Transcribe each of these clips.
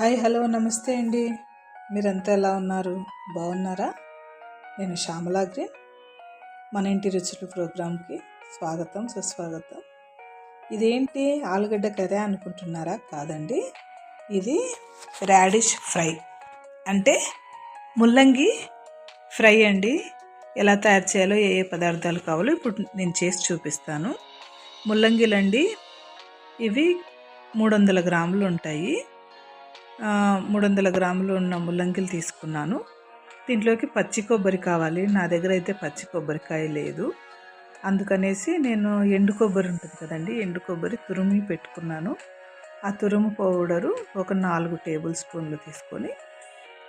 Hi hello నమస్తే అండి. మీరంతా ఎలా ఉన్నారు? బాగున్నారా? నేను శ్యామలాగ్రి. మన ఇంటి రుచులు ప్రోగ్రాంకి స్వాగతం సుస్వాగతం. ఇదేంటి ఆలుగడ్డ కర్రీ అనుకుంటున్నారా? కాదండి. ఇది రాడిష్ ఫ్రై. అంటే ముల్లంగి ఫ్రై అండి. ఎలా తయారు చేయాలో ఏ ఏ పదార్థాలు కావాలో ఇప్పుడు నేను చేసి చూపిస్తాను. ముల్లంగిలండి ఇవి మూడు వందల గ్రాములు ఉంటాయి. మూడు వందల గ్రాములు ఉన్న ముల్లంగిలు తీసుకున్నాను. దీంట్లోకి పచ్చి కొబ్బరి కావాలి. నా దగ్గర అయితే పచ్చి కొబ్బరికాయ లేదు. అందుకనేసి నేను ఎండు కొబ్బరి ఉంటుంది కదండి ఎండు కొబ్బరి తురుమి పెట్టుకున్నాను. ఆ తురుము పౌడరు ఒక నాలుగు టేబుల్ స్పూన్లు తీసుకొని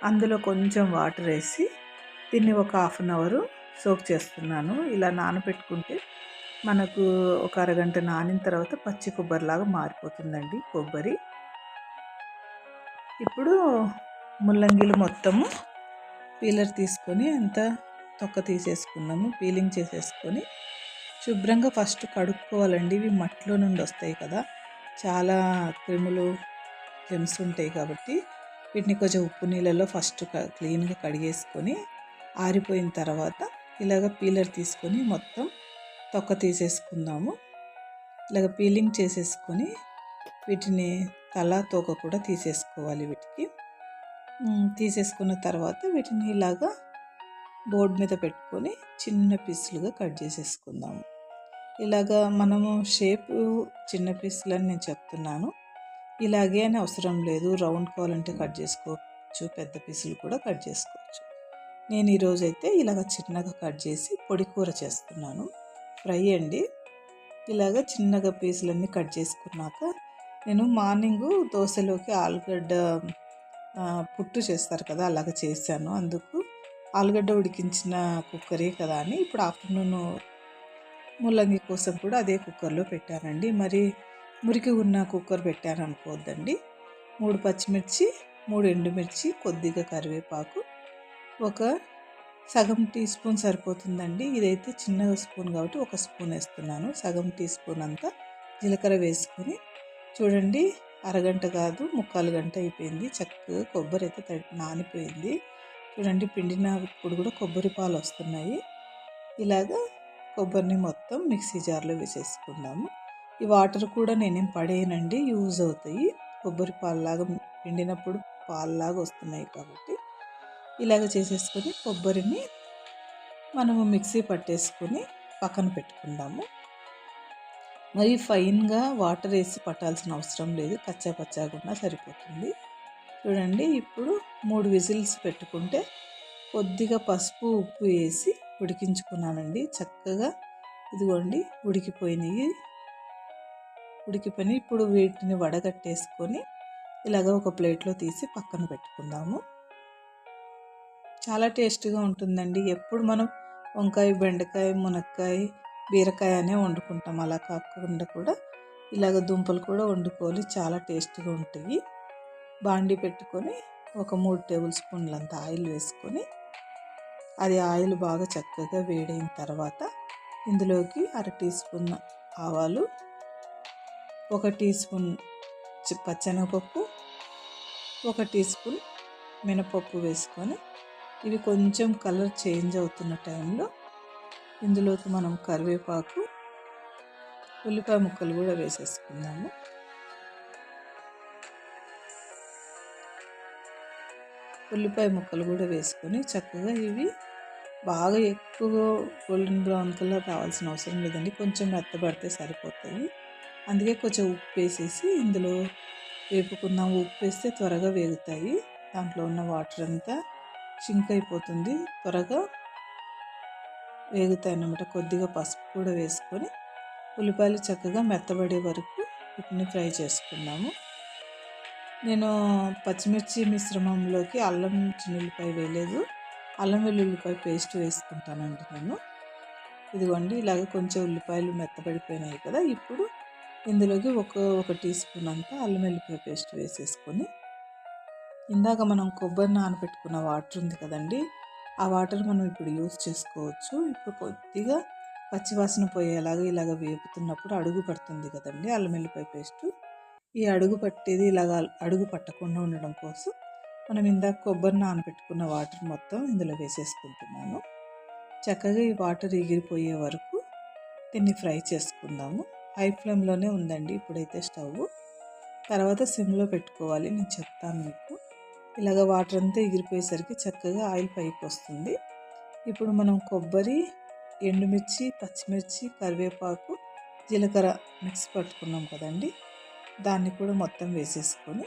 అందులో కొంచెం వాటర్ వేసి దీన్ని ఒక హాఫ్ అన్ అవర్ సోక్ చేస్తున్నాను. ఇలా నానబెట్టుకుంటే మనకు ఒక అరగంట నానిన తర్వాత పచ్చి కొబ్బరిలాగా మారిపోతుందండి కొబ్బరి. ఇప్పుడు ముల్లంగిలు మొత్తము పీలర్ తీసుకొని అంతా తొక్క తీసేసుకున్నాము పీలింగ్ చేసేసుకొని. శుభ్రంగా ఫస్ట్ కడుక్కోవాలండి ఇవి మట్టిలో నుండి వస్తాయి కదా. చాలా క్రిములు క్రిమ్స్ ఉంటాయి కాబట్టి వీటిని కొంచెం ఉప్పు నీళ్ళలో ఫస్ట్ క- క్లీన్గా కడిగేసుకొని ఆరిపోయిన తర్వాత ఇలాగ పీలర్ తీసుకొని మొత్తం తొక్క తీసేసుకుందాము. ఇలాగ పీలింగ్ చేసేసుకొని వీటిని తల తోక కూడా తీసేసుకోవాలి వీటికి. తీసేసుకున్న తర్వాత వీటిని ఇలాగా బోర్డు మీద పెట్టుకొని చిన్న పీసులుగా కట్ చేసేసుకుందాము ఇలాగా మనము షేప్ చిన్న పీసులని నేను చెప్తున్నాను. ఇలాగే అని అవసరం లేదు. రౌండ్ కావాలంటే కట్ చేసుకోవచ్చు. పెద్ద పీసులు కూడా కట్ చేసుకోవచ్చు. నేను ఈరోజైతే ఇలాగ చిన్నగా కట్ చేసి పొడి కూర చేస్తున్నాను. ఫ్రై అండి. ఇలాగ చిన్నగా పీసులన్నీ కట్ చేసుకున్నాక నేను మార్నింగ్ దోశలోకి ఆలుగడ్డ పుట్టు చేస్తారు కదా అలాగ చేశాను. అందుకు ఆలుగడ్డ ఉడికించిన కుక్కరే కదా అని ఇప్పుడు ఆఫ్టర్నూన్ ముల్లంగి కోసం కూడా అదే కుక్కర్లో పెట్టానండి. మరి మురికి ఉన్న కుక్కర్ పెట్టాను అనుకోవద్దండి మూడు పచ్చిమిర్చి మూడు ఎండుమిర్చి కొద్దిగా కరివేపాకు ఒక సగం టీ స్పూన్ సరిపోతుందండి. ఇదైతే చిన్న స్పూన్ కాబట్టి ఒక స్పూన్ వేస్తున్నాను. సగం టీ స్పూన్ అంతా జీలకర్ర వేసుకొని చూడండి అరగంట కాదు ముక్కాలు గంట అయిపోయింది. చక్కగా కొబ్బరి అయితే నానిపోయింది. చూడండి పిండినప్పుడు కూడా కొబ్బరి పాలు వస్తున్నాయి. ఇలాగా కొబ్బరిని మొత్తం మిక్సీ జార్లో వేసేసుకుందాము ఈ వాటర్ కూడా నేనేం పడేయనండి యూజ్ అవుతాయి. కొబ్బరి పాలులాగా పిండినప్పుడు పాలులాగా వస్తున్నాయి కాబట్టి. ఇలాగ చేసేసుకొని కొబ్బరిని మనము మిక్సీ పట్టేసుకొని పక్కన పెట్టుకుందాము. మరి ఫైన్గా వాటర్ వేసి పట్టాల్సిన అవసరం లేదు. కచ్చా పచ్చాకుండా సరిపోతుంది. చూడండి ఇప్పుడు మూడు విజిల్స్ పెట్టుకుంటే కొద్దిగా పసుపు ఉప్పు వేసి ఉడికించుకున్నానండి. చక్కగా ఇదిగోండి ఉడికిపోయినాయి. ఉడికిపోయినాయి ఇప్పుడు వీటిని వడగట్టేసుకొని ఇలాగ ఒక ప్లేట్లో తీసి పక్కన పెట్టుకుందాము. చాలా టేస్ట్గా ఉంటుందండి. ఎప్పుడు మనం వంకాయ బెండకాయ మునక్కాయ బీరకాయ అనే వండుకుంటాం. అలా కాకుండా కూడా ఇలాగ దుంపలు కూడా వండుకోవాలి చాలా టేస్ట్గా ఉంటాయి. బాండి పెట్టుకొని ఒక మూడు టేబుల్ స్పూన్లంత ఆయిల్ వేసుకొని అది ఆయిల్ బాగా చక్కగా వేడైన తర్వాత ఇందులోకి అర టీ స్పూన్ ఆవాలు ఒక టీ స్పూన్ పచ్చెనగపప్పు ఒక టీ స్పూన్ మినపప్పు వేసుకొని ఇవి కొంచెం కలర్ చేంజ్ అవుతున్న టైంలో ఇందులోకి మనం కరివేపాకు ఉల్లిపాయ ముక్కలు కూడా వేసేసుకుందాము. ఉల్లిపాయ ముక్కలు కూడా వేసుకొని చక్కగా ఇవి బాగా ఎక్కువ గోల్డెన్ బ్రౌన్ కలర్ రావాల్సిన అవసరం లేదండి. కొంచెం మెత్తబడితే సరిపోతాయి. అందుకే కొంచెం ఉప్పు వేసేసి ఇందులో వేపుకుందాం. ఉప్పు వేస్తే త్వరగా వేగుతాయి. దాంట్లో ఉన్న వాటర్ అంతా షింక్ అయిపోతుంది. త్వరగా వేగుతాయి అన్నమాట కొద్దిగా పసుపు కూడా వేసుకొని ఉల్లిపాయలు చక్కగా మెత్తబడే వరకు వీటిని ఫ్రై చేసుకున్నాము నేను పచ్చిమిర్చి మిశ్రమంలోకి అల్లం చిన్నుల్లిపాయ వేయలేదు. అల్లం వెల్లుల్లిపాయ పేస్ట్ వేసుకుంటానండి నేను. ఇదిగోండి ఇలాగ కొంచెం ఉల్లిపాయలు మెత్తబడిపోయినాయి కదా. ఇప్పుడు ఇందులోకి ఒక ఒక టీ స్పూన్ అంతా అల్లం వెల్లిపాయ పేస్ట్ వేసేసుకొని ఇందాక మనం కొబ్బరి నానబెట్టుకున్న వాటర్ ఉంది కదండి ఆ వాటర్ మనం ఇప్పుడు యూజ్ చేసుకోవచ్చు. ఇప్పుడు కొద్దిగా పచ్చివాసన పోయేలాగా ఇలాగ వేపుతున్నప్పుడు అడుగు పడుతుంది కదండి అల్లం వెల్లిపాయ పేస్ట్. ఈ అడుగు పట్టేది ఇలాగ అడుగు పట్టకుండా ఉండడం కోసం మనం ఇందాక కొబ్బరి నానబెట్టుకున్న వాటర్ మొత్తం ఇందులో వేసేసుకుంటున్నాను. చక్కగా ఈ వాటర్ ఎగిరిపోయే వరకు దీన్ని ఫ్రై చేసుకుందాము. హై ఫ్లేమ్లోనే ఉందండి ఇప్పుడైతే స్టవ్. తర్వాత సిమ్లో పెట్టుకోవాలి. నేను చెప్తాను మీకు. ఇలాగ వాటర్ అంతా ఎగిరిపోయేసరికి చక్కగా ఆయిల్ పైకి వస్తుంది. ఇప్పుడు మనం కొబ్బరి ఎండుమిర్చి పచ్చిమిర్చి కరివేపాకు జీలకర్ర మిక్స్ పట్టుకున్నాం కదండి. దాన్ని కూడా మొత్తం వేసేసుకొని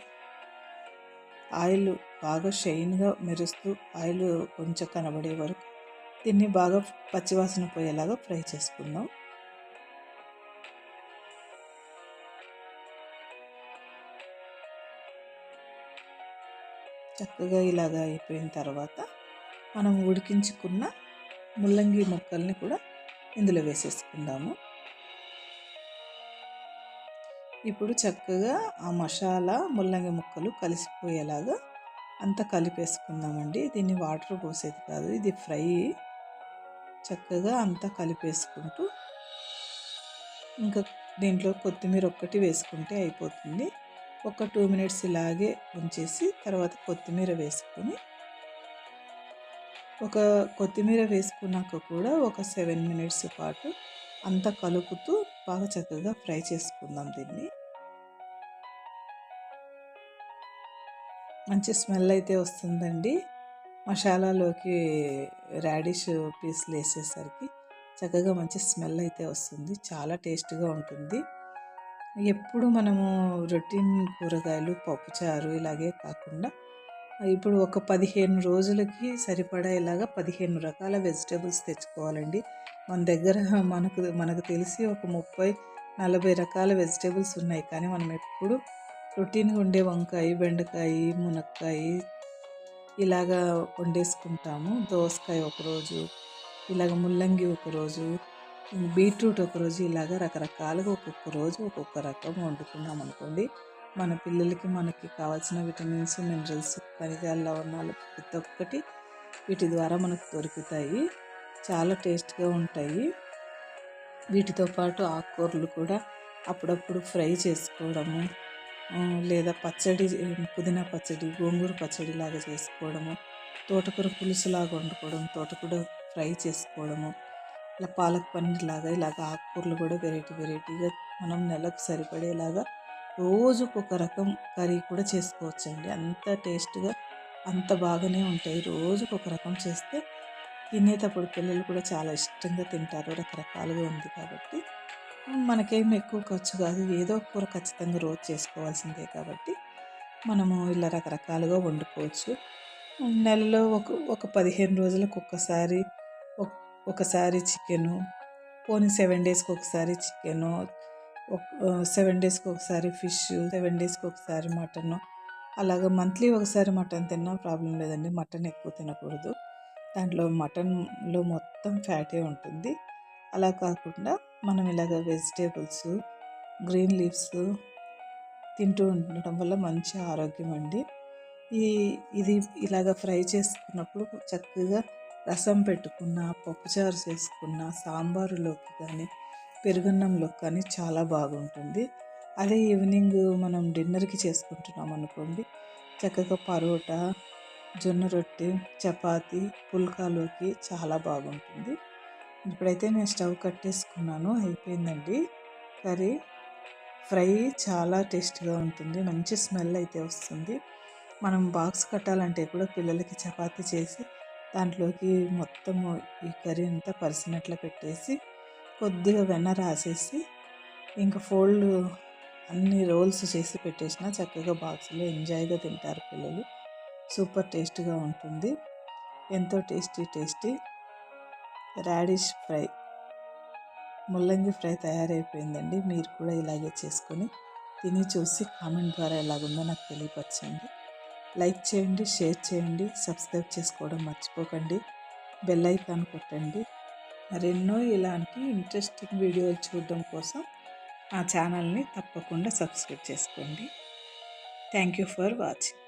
ఆయిల్ బాగా షైన్గా మెరుస్తూ ఆయిల్ కొంచెం కనబడే వరకు దీన్ని బాగా పచ్చివాసన పోయేలాగా ఫ్రై చేసుకుందాం. చక్కగా ఇలాగ అయిపోయిన తర్వాత మనం ఉడికించుకున్న ముల్లంగి ముక్కల్ని కూడా ఇందులో వేసేసుకుందాము. ఇప్పుడు చక్కగా ఆ మసాలా ముల్లంగి ముక్కలు కలిసిపోయేలాగా అంతా కలిపేసుకుందామండి. దీన్ని వాటర్ పోసేది కాదు ఇది ఫ్రై. చక్కగా అంతా కలిపేసుకుంటూ ఇంకా దీంట్లో కొత్తిమీర ఒక్కటి వేసుకుంటే అయిపోతుంది. ఒక టూ మినిట్స్ ఇలాగే ఉంచేసి తర్వాత కొత్తిమీర వేసుకొని ఒక కొత్తిమీర వేసుకున్నాక కూడా ఒక సెవెన్ మినిట్స్ పాటు అంతా కలుపుతూ బాగా చక్కగా ఫ్రై చేసుకుందాం దీన్ని. మంచి స్మెల్ అయితే వస్తుందండి. మసాలాలోకి రాడిష్ పీస్లు వేసేసరికి చక్కగా మంచి స్మెల్ అయితే వస్తుంది. చాలా టేస్ట్గా ఉంటుంది. ఎప్పుడు మనము రొటీన్ కూరగాయలు పప్పుచారు ఇలాగే కాకుండా ఇప్పుడు ఒక పదిహేను రోజులకి సరిపడా ఇలాగా పదిహేను రకాల వెజిటేబుల్స్ తెచ్చుకోవాలండి. మన దగ్గర మనకు మనకు తెలిసి ఒక ముప్పై నలభై రకాల వెజిటేబుల్స్ ఉన్నాయి. కానీ మనం ఎప్పుడు రొటీన్గా ఉండే వంకాయ బెండకాయ మునక్కాయ ఇలాగా వండేసుకుంటాము. దోసకాయ ఒకరోజు ఇలాగ ముల్లంగి ఒకరోజు బీట్రూట్ ఒకరోజు ఇలాగ రకరకాలుగా ఒక్కొక్క రోజు ఒక్కొక్క రకం వండుకున్నాం అనుకోండి. మన పిల్లలకి మనకి కావాల్సిన విటమిన్స్ మినరల్స్ ఖనిజాల లవణాలు ప్రతి ఒక్కటి వీటి ద్వారా మనకు దొరుకుతాయి. చాలా టేస్ట్గా ఉంటాయి. వీటితో పాటు ఆకుకూరలు కూడా అప్పుడప్పుడు ఫ్రై చేసుకోవడము లేదా పచ్చడి పుదీనా పచ్చడి గోంగూర పచ్చడి లాగా చేసుకోవడము తోటకూర పులుసులాగా వండుకోవడం తోటకూర ఫ్రై చేసుకోవడము ఇలా పాలక్ పన్నీర్ లాగా ఇలాగ ఆకుకూరలు కూడా వెరైటీ వెరైటీగా మనం నెలకు సరిపడేలాగా రోజుకు ఒక రకం కర్రీ కూడా చేసుకోవచ్చండి. అంత టేస్ట్గా అంత బాగానే ఉంటాయి. రోజుకు ఒక రకం చేస్తే తినేటప్పుడు పిల్లలు కూడా చాలా ఇష్టంగా తింటారు. రకరకాలుగా ఉంది కాబట్టి మనకేం ఎక్కువ ఖర్చు కాదు. ఏదో కూర ఖచ్చితంగా రోజు చేసుకోవాల్సిందే కాబట్టి మనము ఇలా రకరకాలుగా వండుకోవచ్చు. నెలలో ఒక ఒక పదిహేను రోజులకు ఒక్కసారి ఒకసారి చికెను పోనీ సెవెన్ డేస్కి ఒకసారి చికెను సెవెన్ డేస్కి ఒకసారి ఫిష్ సెవెన్ డేస్కి ఒకసారి మటన్. అలాగ మంత్లీ ఒకసారి మటన్ తిన్నా ప్రాబ్లం లేదండి. మటన్ ఎక్కువ తినకూడదు. దాంట్లో మటన్లో మొత్తం ఫ్యాటే ఉంటుంది. అలా కాకుండా మనం ఇలాగ వెజిటేబుల్స్ గ్రీన్ లీవ్స్ తింటూ ఉండటం వల్ల మంచి ఆరోగ్యం అండి. ఈ ఇది ఇలాగ ఫ్రై చేసుకున్నప్పుడు చక్కగా రసం పెట్టుకున్న పప్పుచారు చేసుకున్న సాంబారులోకి కానీ పెరుగున్నంలోకి కానీ చాలా బాగుంటుంది. అదే ఈవినింగ్ మనం డిన్నర్కి చేసుకుంటున్నాం అనుకోండి చక్కగా పరోటా జొన్న రొట్టె చపాతి పుల్కాలోకి చాలా బాగుంటుంది. ఇప్పుడైతే నేను స్టవ్ కట్టేసుకున్నాను అయిపోయిందండి. కర్రీ ఫ్రై చాలా టేస్ట్గా ఉంటుంది మంచి స్మెల్ అయితే వస్తుంది. మనం బాక్స్ కట్టాలంటే కూడా పిల్లలకి చపాతీ చేసి దాంట్లోకి మొత్తం ఈ కర్రీ అంతా పరిసినట్లు పెట్టేసి కొద్దిగా వెన్న రాసేసి ఇంకా ఫోల్డ్ అన్ని రోల్స్ చేసి పెట్టేసిన చక్కగా బాక్స్లో ఎంజాయ్గా తింటారు పిల్లలు. సూపర్ టేస్ట్గా ఉంటుంది. ఎంతో టేస్టీ టేస్టీ రాడిష్ ఫ్రై. ముల్లంగి ఫ్రై తయారైపోయిందండి. మీరు కూడా ఇలాగే చేసుకొని తిని చూసి కామెంట్ ద్వారా ఎలాగుందో నాకు తెలియపరచండి. లైక్ చేయండి షేర్ చేయండి సబ్స్క్రైబ్ చేసుకోవడం మర్చిపోకండి బెల్ ఐకాన్ కొట్టండి. మరెన్నో ఇలాంటి ఇంట్రెస్టింగ్ వీడియోలు చూడడం కోసం ఆ ఛానల్ని తప్పకుండా సబ్స్క్రైబ్ చేసుకోండి. Thank you for watching.